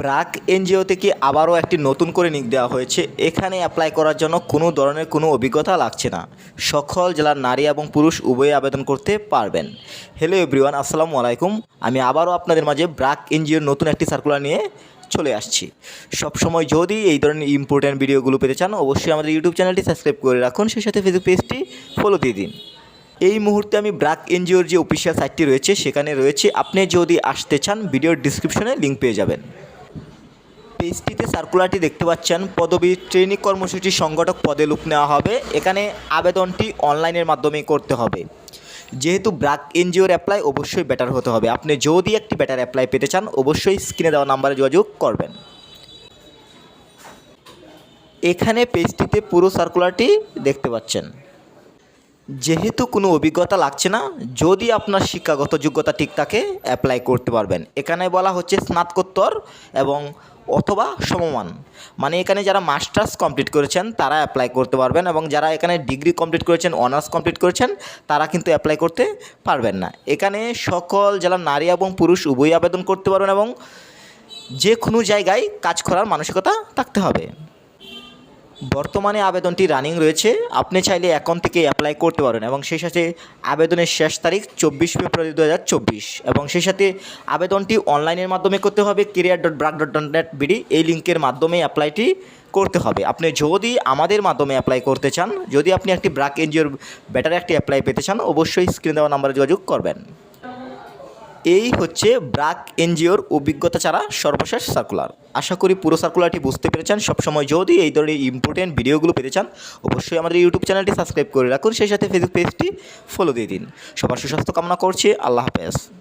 BRAC NGO থেকে আবারও একটি নতুন করে নিক দেওয়া হয়েছে। এখানে অ্যাপ্লাই করার জন্য কোনো ধরনের কোনো অভিজ্ঞতা লাগছে না। সকল জেলার নারী এবং পুরুষ উভয়ে আবেদন করতে পারবেন। হ্যালো এভরিওয়ান আসসালামু আলাইকুম। আমি আবারও আপনাদের মাঝে ব্রাক এনজিওর নতুন একটি সার্কুলার নিয়ে চলে আসছি। সবসময় যদি এই ধরনের ইম্পর্ট্যান্ট ভিডিওগুলো পেতে চান, অবশ্যই আমাদের ইউটিউব চ্যানেলটি সাবস্ক্রাইব করে রাখুন, সেই সাথে ফেসবুক পেজটি ফলো দিয়ে দিন। এই মুহূর্তে আমি ব্রাক এনজিওর যে অফিসিয়াল সাইটটি রয়েছে, সেখানে রয়েছে। আপনি যদি আসতে চান ভিডিওর ডিসক্রিপশনে লিঙ্ক পেয়ে যাবেন। পেজটিতে সার্কুলারটি দেখতে পাচ্ছেন। পদবী ট্রেনিং কর্মসূচি সংগঠক পদে লুক নেওয়া হবে। এখানে আবেদনটি অনলাইনের মাধ্যমে করতে হবে। যেহেতু ব্রাক এনজিওর অ্যাপ্লাই অবশ্যই বেটার হতে হবে। আপনি যদি একটি বেটার অ্যাপ্লাই পেতে চান, অবশ্যই স্ক্রিনে দেওয়া নাম্বারে যোগাযোগ করবেন। এখানে পেজটিতে পুরো সার্কুলারটি দেখতে পাচ্ছেন। যেহেতু কোনো অভিজ্ঞতা লাগছে না, যদি আপনার শিক্ষাগত যোগ্যতা ঠিক থাকে অ্যাপ্লাই করতে পারবেন। এখানে বলা হচ্ছে স্নাতকোত্তর এবং অথবা সমমান। মানে এখানে যারা মাস্টার্স কমপ্লিট করেছেন, তারা অ্যাপ্লাই করতে পারবেন এবং যারা এখানে ডিগ্রি কমপ্লিট করেছেন অনার্স কমপ্লিট করেছেন, তারা কিন্তু অ্যাপ্লাই করতে পারবেন না। এখানে সকল যারা নারী এবং পুরুষ উভয়ই আবেদন করতে পারবেন এবং যে কোনো জায়গায় কাজ করার মানসিকতা থাকতে হবে। বর্তমানে আবেদনটি রানিং রয়েছে। আপনি চাইলে এখন থেকে অ্যাপ্লাই করতে পারেন এবং সেই সাথে আবেদনের শেষ তারিখ চব্বিশ ফেব্রুয়ারি দু হাজার চব্বিশ এবং সেই সাথে আবেদনটি অনলাইনের মাধ্যমে করতে হবে career dot BRAC dot dot net BD, এই লিঙ্কের মাধ্যমে অ্যাপ্লাইটি করতে হবে। আপনি যদি আমাদের মাধ্যমে অ্যাপ্লাই করতে চান, যদি আপনি একটি ব্রাক এনজিওর ব্যাটার একটি অ্যাপ্লাই পেতে চান, অবশ্যই স্ক্রিন দেওয়া নাম্বারে যোগাযোগ করবেন। এই হচ্ছে ব্রাক এনজিওর অভিজ্ঞতা ছাড়া সর্বশেষ সার্কুলার আশা করি পুরো সার্কুলারটি বুঝতে পেরেছেন। সবসময় যদি এই ধরনের ইম্পর্টেন্ট ভিডিওগুলো পেতে চান, অবশ্যই আমাদের ইউটিউব চ্যানেলটি সাবস্ক্রাইব করে রাখুন। সেই সাথে ফেসবুক পেজটি ফলো দিয়ে দিন। সবার সুস্বাস্থ্য কামনা করছি। আল্লাহ হাফেজ।